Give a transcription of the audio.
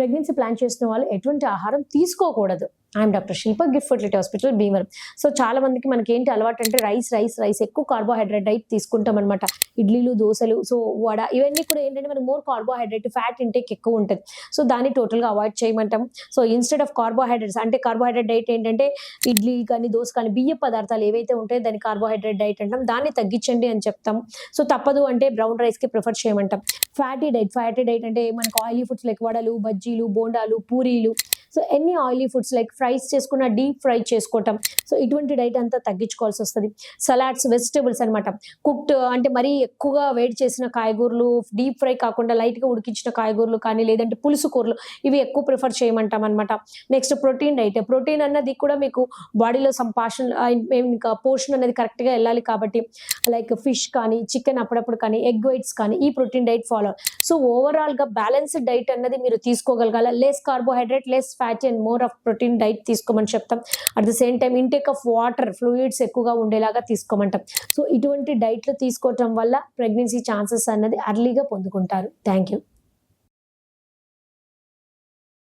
Pregnancy plan చేస్తున్న వాళ్ళు ఎటువంటి ఆహారం తీసుకోకూడదు. I'm doctor Shilpa Gift Fertility Hospital Bhimavaram. So చాలా మందికి మనకి ఏంటి అలవాటు అంటే రైస్ రైస్ రైస్ ఎక్కువ కార్బోహైడ్రేట్ డైట్ తీసుకుంటాం అనమాట ఇడ్లీలు దోశలు సో వడ ఇవన్నీ కూడా ఏంటంటే మనకి మోర్ కార్బోహైడ్రేట్ ఫ్యాట్ ఇంటేక్ ఎక్కువ ఉంటుంది. సో దాన్ని టోటల్గా అవాయిడ్ చేయమంటాం. సో ఇన్స్టెడ్ ఆఫ్ కార్బోహైడ్రేట్స్ అంటే కార్బోహైడ్రేట్ డైట్ ఏంటంటే ఇడ్లీ కానీ దోశ కానీ బియ్య పదార్థాలు ఏవైతే ఉంటాయో దాన్ని కార్బోహైడ్రేట్ డైట్ అంటాం. దాన్ని తగ్గించండి అని చెప్తాం. సో తప్పదు అంటే బ్రౌన్ రైస్కి ప్రిఫర్ చేయమంటాం. ఫ్యాటీ డైట్ ఫ్యాటీ డైట్ అంటే మనకు ఆయిలీ ఫుడ్స్ లైక్ వడలు బజ్జీలు బోండాలు పూరీలు సో ఎన్ని ఆయిలీ ఫుడ్స్ లైక్ ఫ్రైస్ చేసుకున్న డీప్ ఫ్రై చేసుకోవటం సో ఇటువంటి డైట్ అంతా తగ్గించుకోవాల్సి వస్తుంది. సలాడ్స్ వెజిటేబుల్స్ అనమాట కుక్డ్ అంటే మరీ ఎక్కువగా వేడి చేసిన కాయగూరలు డీప్ ఫ్రై కాకుండా లైట్గా ఉడికించిన కాయగూరలు కానీ లేదంటే పులుసు కూరలు ఇవి ఎక్కువ ప్రిఫర్ చేయమంటాం అనమాట నెక్స్ట్ ప్రోటీన్ డైట్. ప్రోటీన్ అన్నది కూడా మీకు బాడీలో సంపాషన్ ఇంకా పోర్షన్ అనేది కరెక్ట్గా వెళ్ళాలి కాబట్టి లైక్ ఫిష్ కానీ చికెన్ అప్పుడప్పుడు కానీ ఎగ్ వైట్స్ కానీ ఈ ప్రోటీన్ డైట్ ఫాలో. సో ఓవరాల్గా బ్యాలెన్స్డ్ డైట్ అన్నది మీరు తీసుకోగలగాల. Less carbohydrate less fat and more of protein diet తీసుకోమని చెప్తాం. At the same time intake of water fluids ఎక్కువగా ఉండేలాగా తీసుకోమంటాం. సో ఇటువంటి డైట్లు తీసుకోవటం వల్ల ప్రెగ్నెన్సీ ఛాన్సెస్ అన్నది అర్లీగా పొందుకుంటారు. Thank you